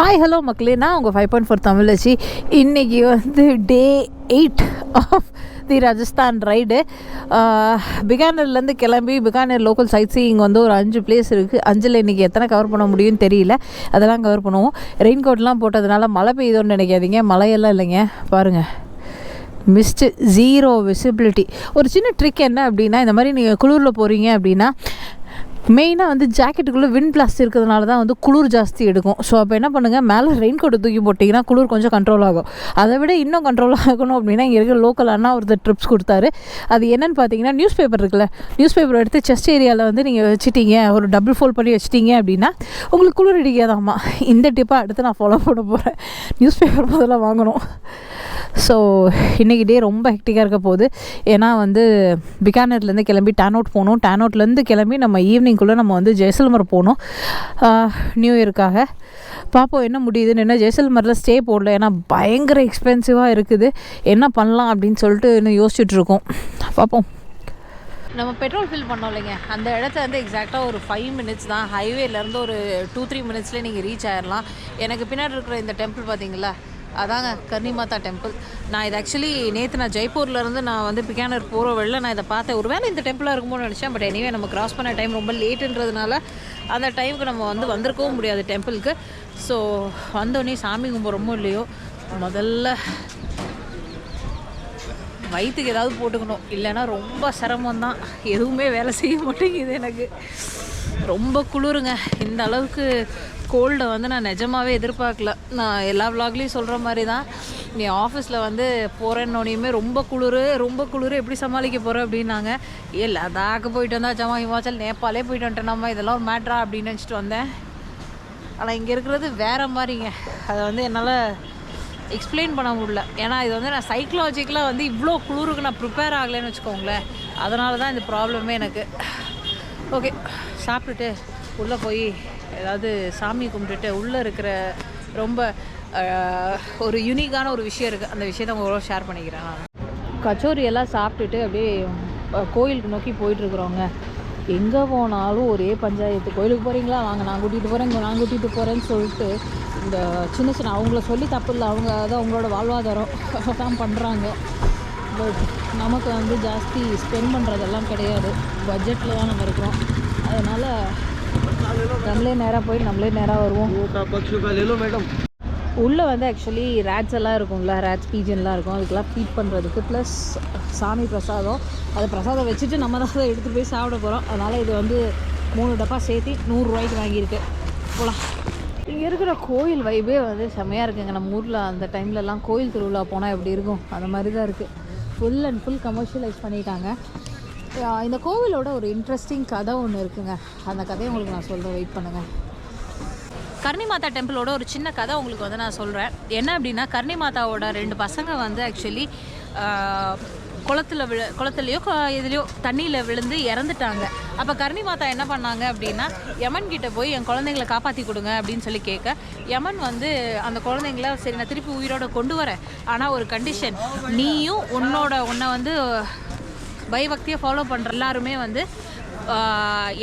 Hi hello மக்களே. நான் உங்கள் ஃபைவ் பாயிண்ட் ஃபோர் தமிழச்சி. இன்றைக்கி வந்து day eight of the Rajasthan ride பிகானர்லேருந்து கிளம்பி பிகானர் லோக்கல் சைட் சீயிங் வந்து ஒரு அஞ்சு பிளேஸ் இருக்குது அஞ்சில் இன்றைக்கி எத்தனை கவர் பண்ண முடியும்னு தெரியல. அதெல்லாம் கவர் பண்ணுவோம். ரெயின் கோட்லாம் போட்டதுனால மழை பெய்யுதோன்னு நினைக்காதீங்க. மழையெல்லாம் இல்லைங்க. பாருங்கள் மிஸ்டு ஜீரோ விசிபிலிட்டி ஒரு சின்ன ட்ரிக் என்ன அப்படின்னா இந்த மாதிரி நீங்கள் குளிரில் போகிறீங்க அப்படின்னா மெயினாக வந்து ஜாக்கெட்டுக்குள்ளே வின் பிளாஸ்ட் இருக்கிறதுனால தான் வந்து குளிர் ஜாஸ்தி எடுக்கும். ஸோ அப்போ என்ன பண்ணுங்கள் மேலே ரெயின் கோட்டை தூக்கி போட்டிங்கன்னா குளிர் கொஞ்சம் கண்ட்ரோல் ஆகும். அதை விட இன்னும் கண்ட்ரோல் ஆகணும் அப்படின்னா இங்கே இருக்கிற லோக்கல் அண்ணா ஒருத்தர் ட்ரிப்ஸ் கொடுத்தாரு. அது என்னென்னு பார்த்தீங்கன்னா நியூஸ் பேப்பர் இருக்குல்ல. நியூஸ் பேப்பர் எடுத்து செஸ்ட் ஏரியாவில் வந்து நீங்கள் வச்சுட்டீங்க ஒரு டபுள் ஃபோல்ட் பண்ணி வச்சிட்டீங்க அப்படின்னா உங்களுக்கு குளிர் அடிக்காதாம்மா. இந்த டிப்பை அடுத்து நான் ஃபாலோ பண்ண போகிறேன் நியூஸ் பேப்பர் முதல்ல வாங்கணும். ஸோ இன்றைக்கி டே ரொம்ப ஹெக்டிக்காக இருக்க போகுது. ஏன்னா வந்து பிகானர்லேருந்து கிளம்பி டேன் அவுட் போகணும். டேன் அவுட்லேருந்து கிளம்பி நம்ம ஈவினிங் ஈவினிங்குள்ளே நம்ம வந்து ஜெய்சல்மர் போகணும். நியூ இயருக்காக பார்ப்போம் என்ன முடியுதுன்னு. என்ன ஜெய்சல்மரில் ஸ்டே போடல. ஏன்னா பயங்கர எக்ஸ்பென்சிவாக இருக்குது. என்ன பண்ணலாம் அப்படின்னு சொல்லிட்டு இன்னும் யோசிச்சுட்ருக்கோம் பார்ப்போம் நம்ம பெட்ரோல் ஃபில் பண்ணோம் இல்லைங்க. அந்த இடத்த வந்து எக்ஸாக்டாக ஒரு ஃபைவ் மினிட்ஸ் தான். ஹைவேலேருந்து ஒரு டூ த்ரீ மினிட்ஸ்லேயே நீங்கள் ரீச் ஆயிடலாம் எனக்கு பின்னாடி இருக்கிற இந்த டெம்பிள் பார்த்தீங்களா அதாங்க கர்ணி மாதா டெம்பிள் நான் இது ஆக்சுவலி நேற்று நான் ஜெய்ப்பூர்லேருந்து நான் வந்து பிகானர் போகிற வழியில் நான் இதை பார்த்தேன். ஒரு வேளை இந்த டெம்பிளாக இருக்குமோன்னு நினச்சேன் பட் எனிவே நம்ம கிராஸ் பண்ண டைம் ரொம்ப லேட்டுன்றதுனால அந்த டைமுக்கு நம்ம வந்து வந்திருக்கவும் முடியாது டெம்பிளுக்கு ஸோ வந்தோடனே சாமி கும்பிட்றமோ இல்லையோ முதல்ல வயிற்றுக்கு ஏதாவது போட்டுக்கணும். இல்லைன்னா ரொம்ப சிரமம் தான் எதுவுமே வேலை செய்ய மாட்டேங்குது எனக்கு. ரொம்ப குளிருங்க. இந்த அளவுக்கு கோல்டை வந்து நான் நிஜமாவே எதிர்பார்க்கல. நான் எல்லா விலாக்லேயும் சொல்கிற மாதிரி தான் நீ ஆஃபீஸில் வந்து போகிறேன்னோனையுமே ரொம்ப குளிர் ரொம்ப குளிர் எப்படி சமாளிக்க போகிற அப்படின்னாங்க. இல்லை லடாக்கு போயிட்டு வந்தால் ஜமா ஹிமாச்சல் நேபாளே போயிட்டு வந்துட்டேன் நம்ம இதெல்லாம் ஒரு மேட்ரா அப்படின்னு நினச்சிட்டு வந்தேன். ஆனால் இங்கே இருக்கிறது வேறு மாதிரிங்க. அதை வந்து என்னால் எக்ஸ்பிளைன் பண்ண முடியல. ஏன்னா இது வந்து நான் சைக்கலாஜிக்கலாக வந்து இவ்வளோ குளிருக்கு நான் ப்ரிப்பேர் ஆகலைன்னு வச்சுக்கோங்களேன். அதனால தான் இந்த ப்ராப்ளமே எனக்கு. ஓகே சாப்பிட்டுட்டு உள்ளே போய் ஏதாவது சாமி கும்பிட்டுட்டு உள்ளே இருக்கிற ரொம்ப ஒரு யூனிக்கான ஒரு விஷயம் இருக்குது அந்த விஷயத்தை உங்களோட ஷேர் பண்ணிக்கிறேன் நான். கச்சோரி எல்லாம் சாப்பிட்டுட்டு அப்படியே கோயிலுக்கு நோக்கி போயிட்டுருக்குறோங்க எங்கே போனாலும் ஒரே பஞ்சாயத்து. கோயிலுக்கு போகிறீங்களா வாங்க நான் கூட்டிகிட்டு போகிறேன் இங்கே நான் கூட்டிகிட்டு போகிறேன்னு சொல்லிட்டு இந்த சின்ன சின்ன அவங்கள சொல்லி தப்பு இல்லை. அவங்க அதான் அவங்களோட வாழ்வாதாரம் தான் பண்ணுறாங்க பட் நமக்கு வந்து ஜாஸ்தி ஸ்பெண்ட் பண்ணுறதெல்லாம் கிடையாது. பட்ஜெட்டில் தான் நம்ம இருக்கிறோம். அதனால் நம்மளே நேராக போய் நம்மளே நேராக வருவோம். உள்ளே வந்து ஆக்சுவலி ரேட்ஸ் எல்லாம் இருக்கும்ல ரேட்ஸ் பீஜன்லாம் இருக்கும். அதுக்கெல்லாம் ஃபீட் பண்ணுறதுக்கு ப்ளஸ் சாமி பிரசாதம். அது பிரசாதம் வச்சுட்டு நம்ம தான் அதை எடுத்துகிட்டு போய் சாப்பிட போகிறோம் அதனால் இது வந்து மூணு டப்பா சேர்த்து நூறுரூவாய்க்கு வாங்கியிருக்கு. போகலாம் இங்கே இருக்கிற கோயில் வைபே வந்து செம்மையாக இருக்குங்க. நம்ம ஊரில் அந்த டைம்லலாம் கோயில் திருவிழா போனால் எப்படி இருக்கும்? அந்த மாதிரி தான் இருக்குது ஃபுல் அண்ட் ஃபுல் கமர்ஷியலைஸ் பண்ணிட்டாங்க. இந்த கோவிலோட ஒரு இன்ட்ரெஸ்டிங் கதை ஒன்று இருக்குங்க. அந்த கதையை உங்களுக்கு நான் சொல்கிறேன் வெயிட் பண்ணுங்கள் கர்ணி மாதா டெம்பிளோட ஒரு சின்ன கதை உங்களுக்கு வந்து நான் சொல்கிறேன் என்ன அப்படின்னா கர்ணி மாதாவோட ரெண்டு பசங்க வந்து ஆக்சுவலி குளத்துல விழு குளத்துலையோ கொ- இதுலையோ தண்ணியில் விழுந்து இறந்துட்டாங்க. அப்போ கர்ணி மாதா என்ன பண்ணாங்க அப்படின்னா யமன் கிட்டே போய் என் குழந்தைங்களை காப்பாற்றி கொடுங்க அப்படின்னு சொல்லி கேட்க யமன் வந்து அந்த குழந்தைங்கள சரி நான் திருப்பி உயிரோட கொண்டு வரேன். ஆனால் ஒரு கண்டிஷன் நீயும் உன்னோட உன்னை வந்து பயபக்தியை ஃபாலோ பண்ணுற எல்லாருமே வந்து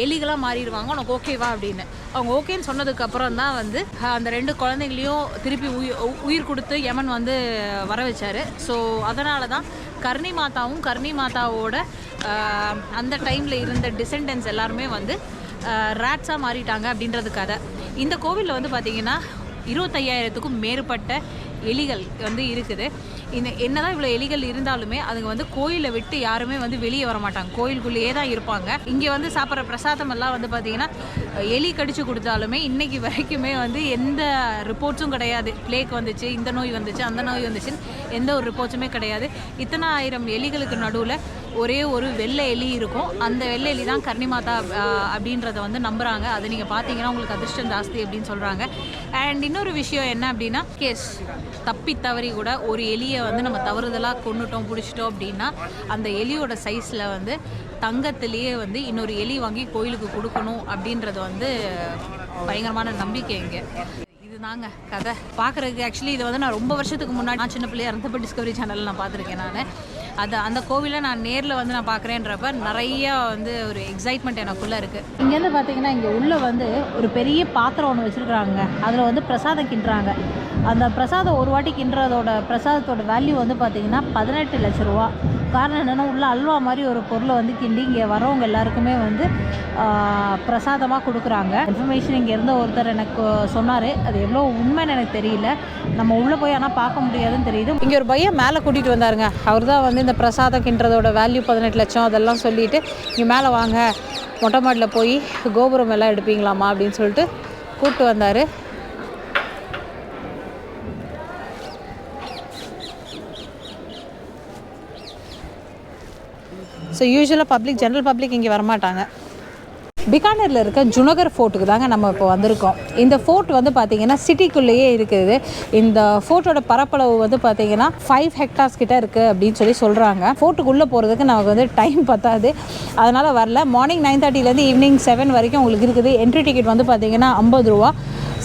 எலிகளாக மாறிடுவாங்க. உனக்கு ஓகேவா அப்படின்னு. அவங்க ஓகேன்னு சொன்னதுக்கப்புறம் தான் வந்து அந்த ரெண்டு குழந்தைங்களையும் திருப்பி உயிர் உயிர் கொடுத்து யமன் வந்து வர வச்சாரு. ஸோ அதனால தான் கர்ணி மாதாவும் கர்ணி மாதாவோட அந்த டைமில் இருந்த டிசெண்டன்ஸ் எல்லாருமே வந்து ரேட்ஸாக மாறிட்டாங்க அப்படின்றது கதை இந்த கோவிலில் வந்து பார்த்திங்கன்னா இருபத்தையாயிரத்துக்கும் மேற்பட்ட எலிகள் வந்து இருக்குது. இந்த என்னதான் இவ்வளோ எலிகள் இருந்தாலுமே அதுங்க வந்து கோயிலை விட்டு யாருமே வந்து வெளியே வர மாட்டாங்க. கோயிலுக்குள்ளேயே தான் இருப்பாங்க. இங்கே வந்து சாப்பிட்ற பிரசாதம் எல்லாம் வந்து பார்த்திங்கன்னா எலி கடிச்சு கொடுத்தாலுமே இன்னைக்கு வரைக்குமே வந்து எந்த ரிப்போர்ட்ஸும் கிடையாது. பிளேக் வந்துச்சு இந்த நோய் வந்துச்சு அந்த நோய் வந்துச்சுன்னு எந்த ஒரு ரிப்போர்ட்ஸுமே கிடையாது. இத்தனை ஆயிரம் எலிகளுக்கு நடுவில் ஒரே ஒரு வெள்ளை எலி இருக்கும். அந்த வெள்ளை எலி தான் கர்ணிமாதா மாதா அப்படின்றத வந்து நம்புகிறாங்க அது நீங்கள் பார்த்தீங்கன்னா உங்களுக்கு அதிர்ஷ்டம் ஜாஸ்தி அப்படின்னு சொல்கிறாங்க அண்ட் இன்னொரு விஷயம் என்ன அப்படின்னா கேஸ் தப்பி தவறி கூட ஒரு எலியை வந்து நம்ம தவறுதலாக கொண்டுட்டோம் பிடிச்சிட்டோம் அப்படின்னா அந்த எலியோட சைஸில் வந்து தங்கத்திலேயே வந்து இன்னொரு எலி வாங்கி கோயிலுக்கு கொடுக்கணும் அப்படின்றது வந்து பயங்கரமான நம்பிக்கை இங்கே. இதுதாங்க கதை. பார்க்குறதுக்கு ஆக்சுவலி இதை வந்து நான் ரொம்ப வருஷத்துக்கு முன்னாடி நான் சின்ன பிள்ளையா இருந்தப்போ டிஸ்கவரி சேனலில் நான் பார்த்துருக்கேன் நான். அது அந்த கோவிலை நான் நேரில் வந்து நான் பார்க்குறேன்றப்ப நிறைய வந்து ஒரு எக்ஸைட்மெண்ட் எனக்குள்ளே இருக்குது இங்கேருந்து பார்த்தீங்கன்னா இங்கே உள்ளே வந்து ஒரு பெரிய பாத்திரம் ஒன்று வச்சுருக்குறாங்க. அதில் வந்து பிரசாதம் கிண்டுறாங்க. அந்த பிரசாதம் ஒரு வாட்டி கிண்டுறதோட பிரசாதத்தோட வேல்யூ வந்து பார்த்தீங்கன்னா பதினெட்டு லட்ச ரூபா. காரணம் என்னென்னா உள்ள அல்வா மாதிரி ஒரு பொருளை வந்து கிண்டி இங்கே வரவங்க எல்லாருக்குமே வந்து பிரசாதமாக கொடுக்குறாங்க. இன்ஃபர்மேஷன் இங்கே இருந்த ஒருத்தர் எனக்கு சொன்னார். அது எவ்வளோ உண்மைன்னு எனக்கு தெரியல. நம்ம உள்ளே போய் ஆனால் பார்க்க முடியாதுன்னு தெரியுது. இங்கே ஒரு பையன் மேலே கூட்டிகிட்டு வந்தாருங்க. அவர் தான் வந்து இந்த பிரசாதம் கிண்டுறதோட வேல்யூ பதினெட்டு லட்சம் அதெல்லாம் சொல்லிட்டு இங்கே மேலே வாங்க. மொட்டை மாடியில் போய் கோபுரம் எல்லாம் எடுப்பீங்களாமா அப்படின்னு சொல்லிட்டு கூப்பிட்டு வந்தார். ஸோ யூஸ்வலாக பப்ளிக் ஜென்ரல் பப்ளிக் இங்கே வரமாட்டாங்க. பிகானரில் இருக்க ஜுனகர் ஃபோர்ட்டுக்கு தாங்க நம்ம இப்போ வந்திருக்கோம். இந்த ஃபோர்ட் வந்து பார்த்திங்கன்னா சிட்டிக்குள்ளேயே இருக்குது. இந்த ஃபோர்ட்டோட பரப்பளவு வந்து பார்த்திங்கன்னா ஃபைவ் ஹெக்டார்ஸ் கிட்ட இருக்குது அப்படின்னு சொல்லி சொல்கிறாங்க ஃபோர்ட்டுக்குள்ளே போகிறதுக்கு நமக்கு வந்து டைம் பத்தாது. அதனால் வரல. மார்னிங் நைன் தேர்ட்டிலேருந்து ஈவினிங் செவன் வரைக்கும் உங்களுக்கு இருக்குது. என்ட்ரி டிக்கெட் வந்து பார்த்திங்கன்னா ஐம்பது ரூபா.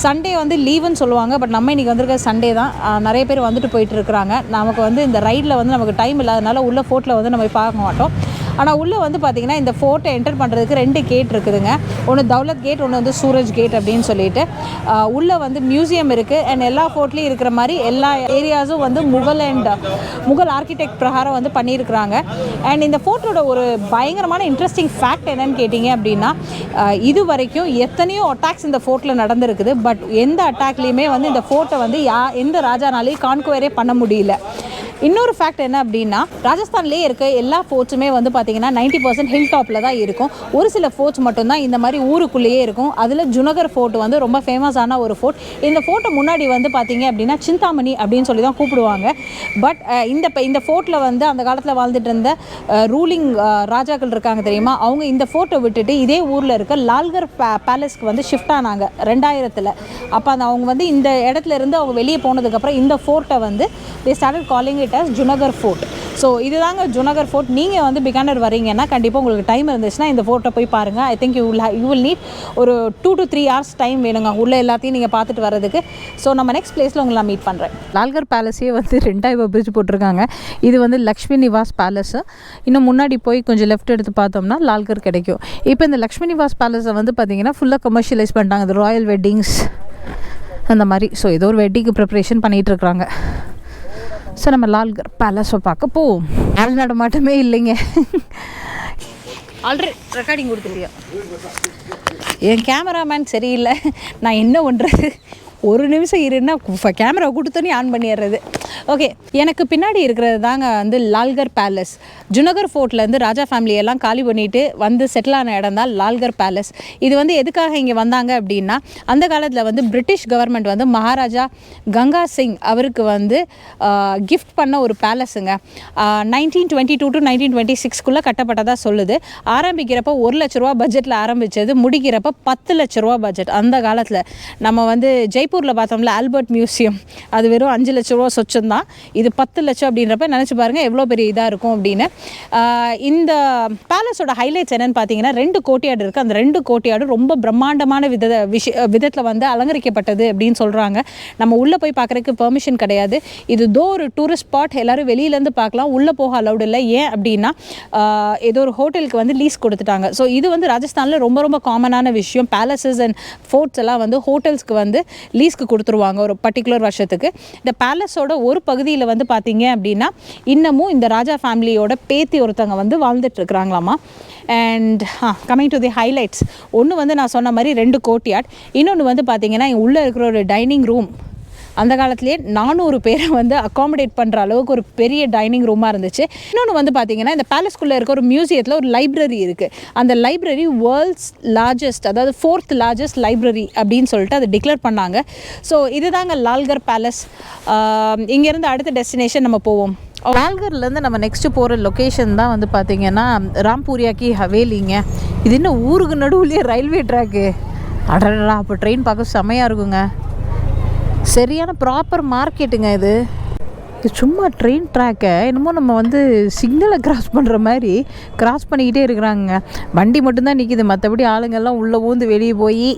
சண்டே வந்து லீவுன்னு சொல்லுவாங்க. பட் நம்ம இன்றைக்கி வந்திருக்க சண்டே தான். நிறைய பேர் வந்துட்டு போயிட்டு இருக்கிறாங்க. நமக்கு வந்து இந்த ரைடில் வந்து நமக்கு டைம் இல்லாதனால உள்ள ஃபோர்ட்டில் வந்து நம்ம போய் பார்க்க மாட்டோம். ஆனால் உள்ளே வந்து பார்த்திங்கன்னா இந்த ஃபோர்ட்டை என்டர் பண்ணுறதுக்கு ரெண்டு கேட் இருக்குதுங்க. ஒன்று தௌலத் கேட் ஒன்று வந்து சூரஜ் கேட் அப்படின்னு சொல்லிட்டு. உள்ளே வந்து மியூசியம் இருக்குது அண்ட் எல்லா ஃபோர்ட்லேயும் இருக்கிற மாதிரி எல்லா ஏரியாஸும் வந்து முகல் அண்ட் முகல் ஆர்கிடெக்ட் பிரகாரம் வந்து பண்ணியிருக்கிறாங்க. அண்ட் இந்த ஃபோர்ட்டோட ஒரு பயங்கரமான இன்ட்ரெஸ்டிங் ஃபேக்ட் என்னன்னு கேட்டிங்க அப்படின்னா இது வரைக்கும் எத்தனையோ அட்டாக்ஸ் இந்த ஃபோர்ட்டில் நடந்திருக்குது. பட் எந்த அட்டாக்லேயுமே வந்து இந்த ஃபோர்ட்டை வந்து யா எந்த ராஜானாலையும் கான்குவரே பண்ண முடியல. இன்னொரு ஃபேக்ட் என்ன அப்படின்னா ராஜஸ்தான்லேயே இருக்க எல்லா ஃபோர்ட்ஸுமே வந்து பார்த்தீங்கன்னா நைன்டி பர்சன்ட் ஹில் டாப்பில் தான் இருக்கும். ஒரு சில ஃபோர்ட்ஸ் மட்டும்தான் இந்த மாதிரி ஊருக்குள்ளேயே இருக்கும். அதில் ஜுனகர் ஃபோர்ட் வந்து ரொம்ப ஃபேமஸான ஒரு ஃபோர்ட் இந்த ஃபோர்ட்டை முன்னாடி வந்து பார்த்தீங்க அப்படின்னா சிந்தாமணி அப்படின்னு சொல்லி தான் கூப்பிடுவாங்க பட் இந்த இந்த ஃபோர்ட்டில் வந்து அந்த காலத்தில் வாழ்ந்துட்டு இருந்த ரூலிங் ராஜாக்கள் இருக்காங்க தெரியுமா? அவங்க இந்த ஃபோர்ட்டை விட்டுட்டு இதே ஊரில் இருக்க லால்கர் பே பேலஸ்க்கு வந்து ஷிஃப்ட் ஆனாங்க ரெண்டாயிரத்தில். அப்போ அந்த அவங்க வந்து இந்த இடத்துல இருந்து அவங்க வெளியே போனதுக்கப்புறம் இந்த ஃபோர்ட்டை வந்து they started calling it as Junagarh fort so இதுதாங்க ஜுனகர் ஃபோர்ட் நீங்கள் வந்து பிகானர் வரீங்கன்னா கண்டிப்பாக உங்களுக்கு டைம் இருந்துச்சுன்னா இந்த ஃபோர்ட்டை போய் பாருங்கள் I think you will you will need ஒரு two to three hours time வேணுங்க. உள்ள எல்லாத்தையும் நீங்கள் பார்த்துட்டு வரதுக்கு ஸோ நம்ம நெக்ஸ்ட் பிளேஸில் உங்களை நான் மீட் பண்ணுறேன் லால்கர் பேலஸே வந்து ரெண்டாயிரம் பிரிட்ஜ் போட்டிருக்காங்க. இது வந்து லக்ஷ்மி நிவாஸ் பேலஸு இன்னும் முன்னாடி போய் கொஞ்சம் லெஃப்ட் எடுத்து பார்த்தோம்னா லால்கர் கிடைக்கும். இப்போ இந்த லக்ஷ்மி நிவாஸ் பேலஸை வந்து பார்த்தீங்கன்னா ஃபுல்லாக கமர்ஷியலைஸ் பண்ணிட்டாங்க. இந்த ராயல் வெட்டிங்ஸ் அந்த மாதிரி. ஸோ ஏதோ ஒரு வெட்டிங்க்கு ப்ரிப்ரேஷன் பண்ணிகிட்டு இருக்கிறாங்க ஸோ நம்ம லால்கர் பேலஸை பார்க்க போவோம் ஆள் நடமாட்டமே இல்லைங்க. ஆல்ரெடி ரெக்கார்டிங் கொடுத்துருக்கியா? என் கேமராமேன் சரியில்லை. நான் என்ன பண்ணுறது ஒரு நிமிஷம் இருன்னா கேமரா கொடுத்தோன்னே ஆன் பண்ணிடுறது. ஓகே எனக்கு பின்னாடி இருக்கிறது தாங்க வந்து லால்கர் பேலஸ் ஜுனகர் ஃபோர்ட்லேருந்து ராஜா ஃபேமிலியெல்லாம் எல்லாம் காலி பண்ணிட்டு வந்து செட்டில் ஆன இடம் தான் லால்கர் பேலஸ் இது வந்து எதுக்காக இங்கே வந்தாங்க அப்படின்னா அந்த காலத்தில் வந்து பிரிட்டிஷ் கவர்மெண்ட் வந்து மகாராஜா கங்கா சிங் அவருக்கு வந்து கிஃப்ட் பண்ண ஒரு பேலஸுங்க nineteen twenty two to nineteen twenty சிக்ஸ்க்குள்ளே கட்டப்பட்டதாக சொல்லுது. ஆரம்பிக்கிறப்ப ஒரு லட்ச ரூபா பட்ஜெட்டில் ஆரம்பித்தது முடிக்கிறப்ப பத்து லட்ச ரூபா பட்ஜெட் அந்த காலத்தில். நம்ம வந்து ஜெய்ப்பூரில் பார்த்தோம்ல ஆல்பர்ட் மியூசியம் அது வெறும் அஞ்சு லட்ச ரூபா சொச்சம் தான் இது பத்து லட்சம் அப்படின்றப்ப நினச்சி பாருங்கள் எவ்வளோ பெரிய இதாக இருக்கும் அப்படின்னு. இந்த பேலஸோட ஹைலைட்ஸ் என்னென்னு பார்த்தீங்கன்னா ரெண்டு கோட்டையாடு இருக்குது அந்த ரெண்டு கோட்டையாடு ரொம்ப பிரம்மாண்டமான வித விஷ விதத்தில் வந்து அலங்கரிக்கப்பட்டது அப்படின்னு சொல்கிறாங்க நம்ம உள்ளே போய் பார்க்குறதுக்கு பெர்மிஷன் கிடையாது. இது தோ ஒரு டூரிஸ்ட் ஸ்பாட் எல்லோரும் வெளியிலேருந்து பார்க்கலாம். உள்ளே போக அலௌடு இல்லை. ஏன் அப்படின்னா ஏதோ ஒரு ஹோட்டலுக்கு வந்து லீஸ் கொடுத்துட்டாங்க. ஸோ இது வந்து ராஜஸ்தானில் ரொம்ப ரொம்ப காமனான விஷயம். பேலஸஸ் அண்ட் ஃபோர்ட்ஸ் எல்லாம் வந்து ஹோட்டல்ஸ்க்கு வந்து லீஸ்க்கு கொடுத்துருவாங்க ஒரு பர்டிகுலர் வருஷத்துக்கு. இந்த பேலஸோட ஒரு பகுதியில் வந்து பார்த்தீங்க அப்படின்னா இன்னமும் இந்த ராஜா ஃபேமிலியோட பேத்தி ஒருத்தவங்க வந்து வாழ்ந்துட்டுருக்குறாங்களாமா. And coming to the highlights ஒன்று வந்து நான் சொன்ன மாதிரி ரெண்டு கோட்டியாட் இன்னொன்று வந்து பார்த்தீங்கன்னா உள்ளே இருக்கிற ஒரு டைனிங் ரூம் அந்த காலத்துலேயே நானூறு பேரை வந்து அக்காமடேட் பண்ணுற அளவுக்கு ஒரு பெரிய டைனிங் ரூமாக இருந்துச்சு. இன்னொன்று வந்து பார்த்தீங்கன்னா இந்த பேலஸ்குள்ளே இருக்க ஒரு மியூசியத்தில் ஒரு லைப்ரரி இருக்குது அந்த லைப்ரரி வேர்ல்ட்ஸ் லார்ஜஸ்ட் அதாவது ஃபோர்த் லார்ஜஸ்ட் லைப்ரரி அப்படின்னு சொல்லிட்டு அதை டிக்ளேர் பண்ணாங்க. ஸோ இதுதாங்க லால்கர் பேலஸ் இங்கேருந்து அடுத்த டெஸ்டினேஷன் நம்ம போவோம். லால்கர்லேருந்து நம்ம நெக்ஸ்ட்டு போகிற லொக்கேஷன் தான் வந்து பார்த்திங்கன்னா ராம்பூரியாக்கி ஹவேலிங்க. இது என்ன ஊருக்கு நடுவுலேயே ரயில்வே ட்ராக்கு அடடா அப்போ ட்ரெயின் பார்க்க செமையாக இருக்குங்க. சரியான ப்ராப்பர் மார்க்கெட்டுங்க இது. இது சும்மா ட்ரெயின் ட்ராக்கை என்னமோ நம்ம வந்து சிக்னலை கிராஸ் பண்ணுற மாதிரி கிராஸ் பண்ணிக்கிட்டே இருக்கிறாங்க வண்டி மட்டும்தான் நிற்கிது மற்றபடி ஆளுங்கள்லாம் உள்ளே ஊந்து வெளியே போய்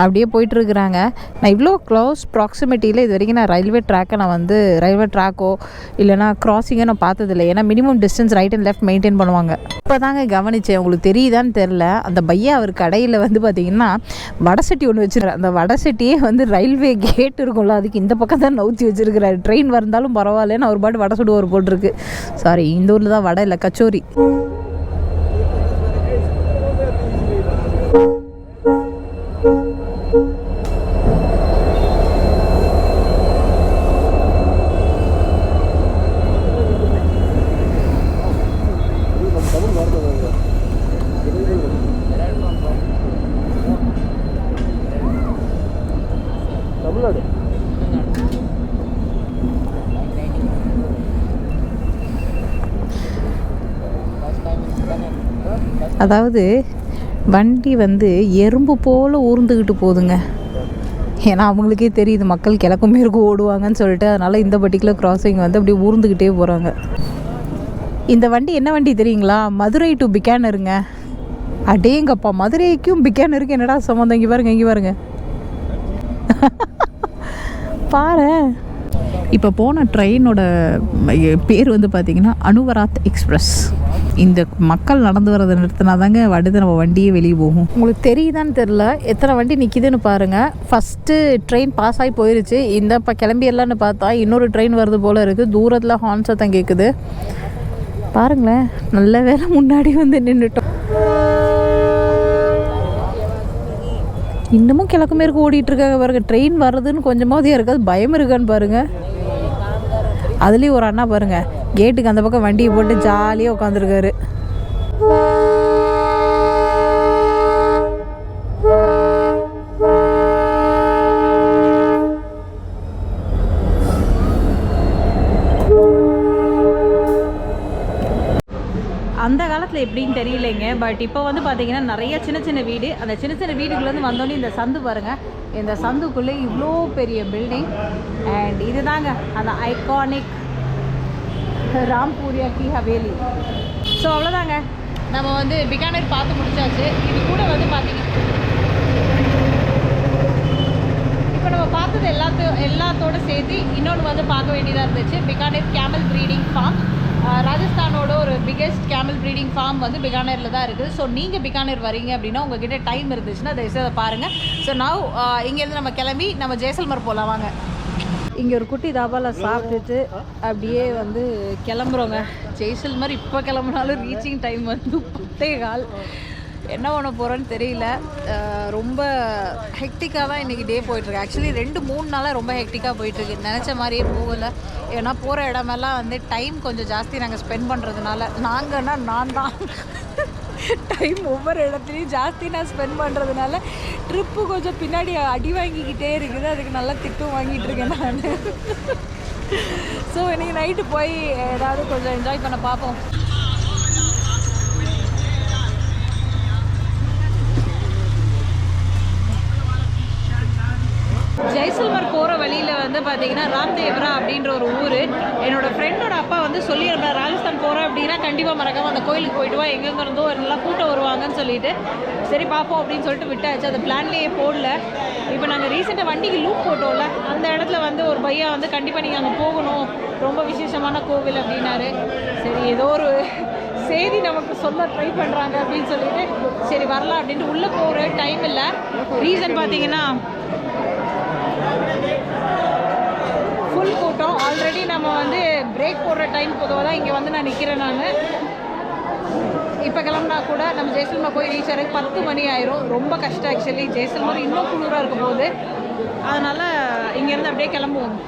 அப்படியே போயிட்டுருக்குறாங்க. நான் இவ்வளோ க்ளோஸ் ப்ராக்சிமிட்டியில் இது வரைக்கும் நான் ரயில்வே ட்ராக்கை நான் வந்து ரயில்வே ட்ராக்கோ இல்லைனா கிராசிங்கோ நான் பார்த்ததில்லை. ஏன்னா minimum distance right and left maintain பண்ணுவாங்க. இப்போ தாங்க கவனிச்சேன். உங்களுக்கு தெரியுதான்னு தெரில அந்த பையா அவர் கடையில் வந்து பார்த்திங்கன்னா வடசட்டி ஒன்று வச்சுருக்காரு. அந்த வடசட்டியே வந்து ரயில்வே கேட் இருக்கும்ல அதுக்கு இந்த பக்கம் தான் நவுத்தி வச்சுருக்கிறாரு. ட்ரெயின் வந்தாலும் பரவாயில்லன்னு அவர் பாட்டு வடை சுடுவார் போட்டிருக்கு. சாரி இந்த ஊரில் தான் வடை இல்லை கச்சோரி. அதாவது வண்டி வந்து எறும்பு போல் ஊர்ந்துக்கிட்டு போகுதுங்க. ஏன்னா அவங்களுக்கே தெரியுது மக்கள் கிழக்கும் மேற்கு ஓடுவாங்கன்னு சொல்லிட்டு அதனால் இந்த பர்டிகுலர் கிராசிங் வந்து அப்படியே ஊர்ந்துக்கிட்டே போகிறாங்க இந்த வண்டி என்ன வண்டி தெரியுங்களா? மதுரை டு பிக்கானருங்க. அடேங்கப்பா மதுரைக்கும் பிக்கானருக்கு என்னடா சம்மந்தம் இங்கே பாருங்க இங்கே பாருங்க. பாரு இப்போ போன ட்ரெயினோட பேர் வந்து பார்த்திங்கன்னா அனுவராத் எக்ஸ்பிரஸ். இந்த மக்கள் நடந்து வரதை நிறுத்தினா தாங்க அடுத்து நம்ம வண்டியே வெளியே போகும். உங்களுக்கு தெரியுதான்னு தெரில எத்தனை வண்டி நிற்கிதுன்னு பாருங்கள் ஃபஸ்ட்டு ட்ரெயின் பாஸ் ஆகி போயிருச்சு. இந்த இப்போ கிளம்பிடலான்னு பார்த்தா இன்னொரு ட்ரெயின் வருது போல் இருக்குது தூரத்தில் ஹார்ன் சத்தம் கேட்குது பாருங்களேன் நல்ல வேலை முன்னாடி வந்து நின்றுட்டோம் இன்னமும் கிழக்கு மேற்கு ஓடிட்டு இருக்காங்க பாருங்க. ட்ரெயின் வர்றதுன்னு கொஞ்சமாவது இருக்காது பயம் இருக்கான்னு பாருங்க. அதுலேயும் ஒரு அண்ணா பாருங்க. கேட்டுக்கு அந்த பக்கம் வண்டியை போட்டு ஜாலியாக உட்காந்துருக்காரு அந்த காலத்தில் எப்படின்னு தெரியலைங்க பட் இப்போ வந்து பார்த்தீங்கன்னா நிறைய சின்ன சின்ன வீடு. அந்த சின்ன சின்ன வீடுக்குள்ளேருந்து வந்தோடனே இந்த சந்து பாருங்கள் இந்த சந்துக்குள்ளே இவ்வளோ பெரிய பில்டிங் அண்ட் இதுதாங்க அந்த ஐகானிக் ராம்பூரியா கி ஹவேலி ஸோ அவ்வளோதாங்க நம்ம வந்து பிகானேர் பார்த்து முடிச்சாச்சு. இது கூட வந்து பார்த்தீங்க இப்போ நம்ம பார்த்தது எல்லாத்தையும் எல்லாத்தோட சேர்த்து இன்னொன்று வந்து பார்க்க வேண்டியதாக இருந்துச்சு. பிகானேர் கேமல் ப்ரீடிங் ஃபார்ம் ராஜஸ்தானோட ஒரு பிக்கெஸ்ட் கேமல் ப்ரீடிங் ஃபார்ம் வந்து பிகானேரில் தான் இருக்குது. ஸோ நீங்கள் பிகானேர் வரீங்க அப்படின்னா உங்ககிட்ட டைம் இருந்துச்சுன்னா தயவுசெய்து அதை பாருங்கள் ஸோ நவ் இங்கேருந்து நம்ம கிளம்பி நம்ம ஜெய்சல்மர் போகலாம் வாங்க. இங்கே ஒரு குட்டி தாபாவில் சாப்பிட்டுட்டு அப்படியே வந்து கிளம்புறோங்க. ஜெய்சல்மர் இப்போ கிளம்புனாலும் ரீச்சிங் டைம் வந்து பத்தே கால். என்ன பண்ண போகிறோன்னு தெரியல. ரொம்ப ஹெக்டிக்காக தான் இன்றைக்கி டே போயிட்டுருக்கு ஆக்சுவலி ரெண்டு மூணு நாளாக ரொம்ப ஹெக்டிக்காக போயிட்டுருக்கு நினச்ச மாதிரியே போகலை. ஏன்னா போகிற இடமெல்லாம் வந்து டைம் கொஞ்சம் ஜாஸ்தி நாங்கள் ஸ்பெண்ட் பண்ணுறதுனால நாங்கன்னா நான் தான் டைம் ஒவ்வொரு இடத்துலையும் ஜாஸ்தி நான் ஸ்பெண்ட் பண்ணுறதுனால ட்ரிப்பு கொஞ்சம் பின்னாடி அடி வாங்கிக்கிட்டே இருக்குது. அதுக்கு நல்லா திட்டும் வாங்கிட்டு இருக்கேன் நான். ஸோ இன்னைக்கு நைட்டு போய் ஏதாவது கொஞ்சம் என்ஜாய் பண்ண பார்ப்போம். ஜெய்சல்மர் போகிற வழியில் வந்து பார்த்தீங்கன்னா ராம்தேவரா அப்படின்ற ஒரு ஊர். என்னோடய ஃப்ரெண்டோட அப்பா வந்து சொல்லியிருந்தார் ராஜஸ்தான் போகிறேன் அப்படின்னா கண்டிப்பாக மறக்காமல் அந்த கோயிலுக்கு போயிட்டு வா. எங்கெங்க இருந்தோ நல்லா கூட்டம் வருவாங்கன்னு சொல்லிட்டு சரி பார்ப்போம் அப்படின்னு சொல்லிட்டு விட்டாச்சு. அந்த பிளான்லேயே போடல. இப்போ நாங்கள் ரீசெண்டாக வண்டிக்கு லூப் போட்டோம்ல அந்த இடத்துல வந்து ஒரு பையா வந்து கண்டிப்பாக நீங்கள் அங்கே போகணும். ரொம்ப விசேஷமான கோவில் அப்படின்னாரு. சரி ஏதோ ஒரு செய்தி நமக்கு சொல்ல ட்ரை பண்ணுறாங்க அப்படின்னு சொல்லிட்டு சரி வரலாம் அப்படின்ட்டு உள்ளே போகிற டைம் இல்லை ரீசன் பார்த்தீங்கன்னா ஃபுல் கூட்டம் ஆல்ரெடி நம்ம வந்து பிரேக் போடுற டைம் பொதுவாக தான் இங்கே வந்து நான் நிற்கிறேன் நான். இப்போ கிளம்புனா கூட நம்ம ஜெய்சல்மர் போய் ரீச் ஆகிறதுக்கு பத்து மணி ஆயிரும். ரொம்ப கஷ்டம் ஆக்சுவலி ஜெய்சல்மர் இன்னும் குளிராக இருக்கும் போது. அதனால் இங்கேருந்து அப்படியே கிளம்புவோம்.